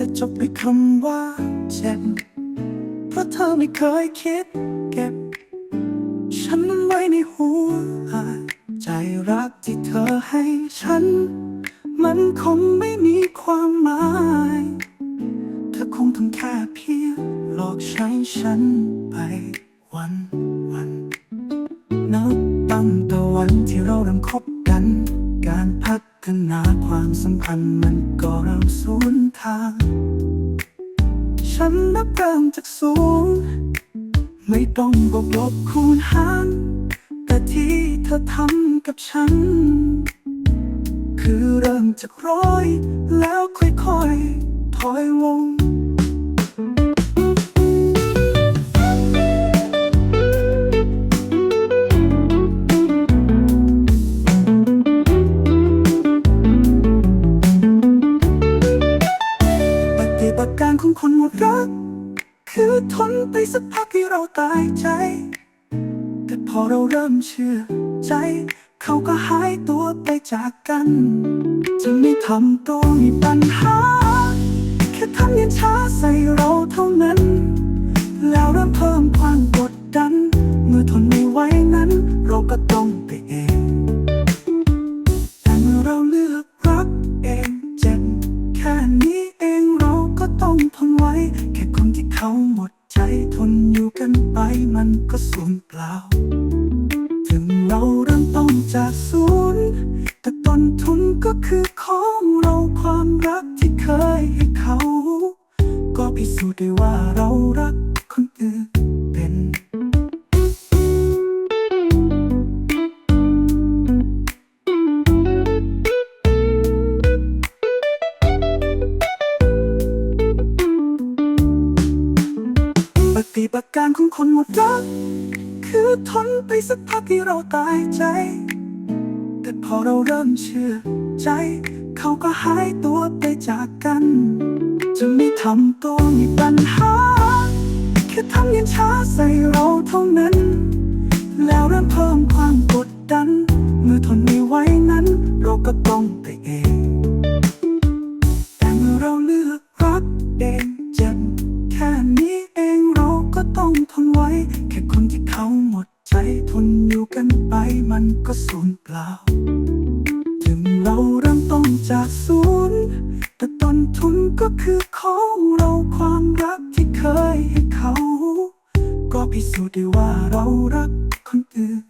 ด้วยคำว่าเจ็บเพราะเธอไม่เคยคิดเก็บ ฉันนั้นไว้ในหัวใจรักที่เธอให้ฉัน มันคงไม่มีความหมาย เธอคงทำแค่เพียงหลอกใช้ฉันไปวันวันนับตั้งแต่วันที่เราเริ่มคบกัน การพัฒนาความสัมพันธ์มันก็เริ่มสูญ ทาง ฉันนับเริ่มจากศูนย์ไม่ต้องบวกลบคูณหาร แต่ที่เธอทำกับฉัน คือเริ่มจากร้อยแล้วค่อยๆถอยวง บัติการของคนหมดรัก คือทนไปสักพักที่เราตายใจ แต่พอเราเริ่มเชื่อใจ เขาก็หายตัวไปจากกัน จะไม่ทำตัวมีปัญหา แค่ทำเย็นช้า มันก็สูญเปล่า ถึงเราเริ่มต้องจากศูนย์ แต่ต้นทุนก็คือของเราความรักที่เคยให้เขา ก็พิสูจน์ได้ว่าเรารัก ฏิบัติการของคนหมดรักคือทนไปสักพักที่เราตายใจ แต่พอเราเริ่มเชื่อใจ เขาก็หายตัวไปจากกัน จะไม่ทำตัวมีปัญหา แค่ทำเย็นช้าใส่เราเท่านั้น เราเริ่มต้นจากศูนย์แต่ต้นทุนก็คือของเราความรักที่เคยให้เขา ก็พิสูจน์ได้ว่าเรารักคนอื่น